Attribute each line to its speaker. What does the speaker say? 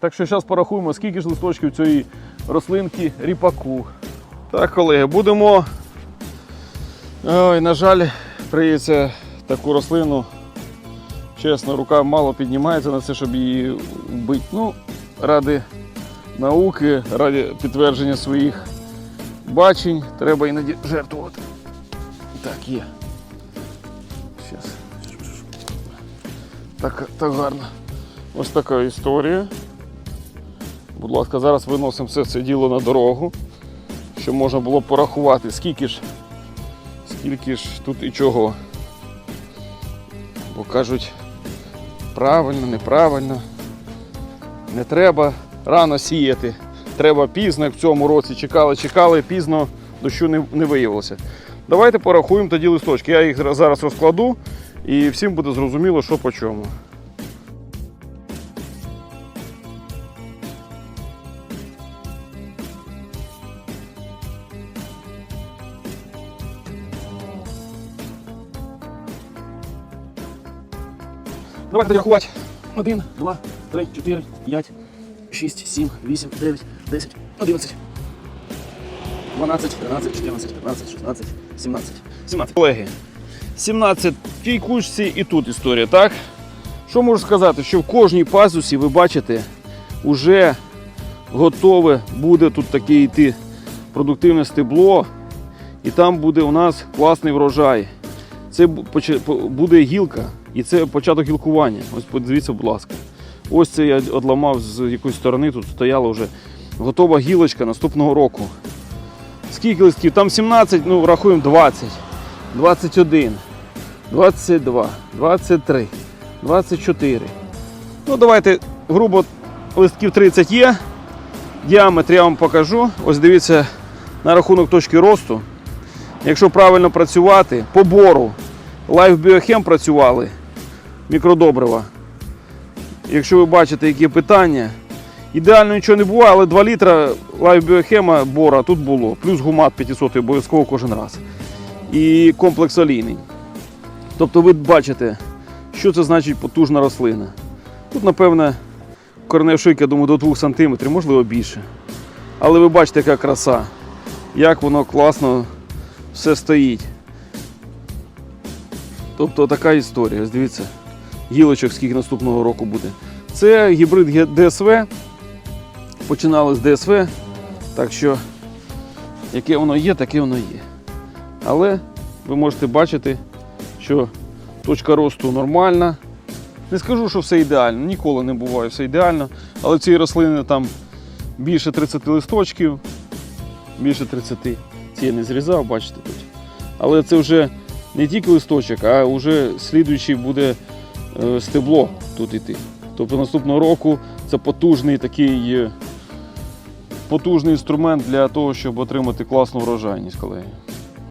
Speaker 1: Так що зараз порахуємо, скільки ж листочків цієї рослинки ріпаку. Так, колеги, будемо. Ой, на жаль, прийдеться таку рослину. Чесно, рука мало піднімається на це, щоб її вбити. Ну, ради науки, ради підтвердження своїх бачень, треба іноді жертвувати. Так, є. Щас. Так, так гарно. Ось така історія. Будь ласка, зараз виносимо все це діло на дорогу, щоб можна було порахувати, скільки ж, скільки ж тут і чого. Бо кажуть, правильно, неправильно. Не треба рано сіяти. Треба пізно, як в цьому році чекали, чекали, пізно дощу не, не виявилося. Давайте порахуємо тоді листочки. Я їх зараз розкладу і всім буде зрозуміло, що по чому. Давайте тоді рахувати. 1, 2, 3, 4, 5, 6, 7, 8, 9, 10, 11, 12, 13, 14, 15, 16, 17. 17. Колеги, 17 в тій кучці і тут історія, так? Що можу сказати? Що в кожній пазусі ви бачите, вже готове буде тут таке йти продуктивне стебло, і там буде у нас класний врожай. Це буде гілка, і це початок гілкування. Ось подивіться, будь ласка. Ось це я одламав з якоїсь сторони, тут стояла вже готова гілочка наступного року. Скільки листків? Там 17, ну рахуємо 20, 21, 22, 23, 24. Ну, давайте, грубо, листків 30 є. Діаметр я вам покажу. Ось дивіться на рахунок точки росту. Якщо правильно працювати, по бору, Life Biochem працювали, мікродобрива. Якщо ви бачите, які питання, ідеально нічого не буває, але 2 літра Biochem бора тут було, плюс гумат 500 обов'язково кожен раз. І комплекс олійний. Тобто ви бачите, що це значить потужна рослина. Тут, напевне, коренев шийка, думаю, до 2 см, можливо більше. Але ви бачите, яка краса, як воно класно все стоїть. Тобто така історія. Дивіться, гілочок скільки наступного року буде. Це гібрид ДСВ. Починали з ДСВ. Так що, яке воно є, таке воно є. Але ви можете бачити, що точка росту нормальна. Не скажу, що все ідеально, ніколи не буває все ідеально. Але цій рослини там більше 30 листочків, більше 30. Ці я не зрізав, бачите тут. Але це вже не тільки листочок, а вже слідуючий буде стебло тут йти. Тобто наступного року це потужний такий е, потужний інструмент для того, щоб отримати класну врожайність, колеги.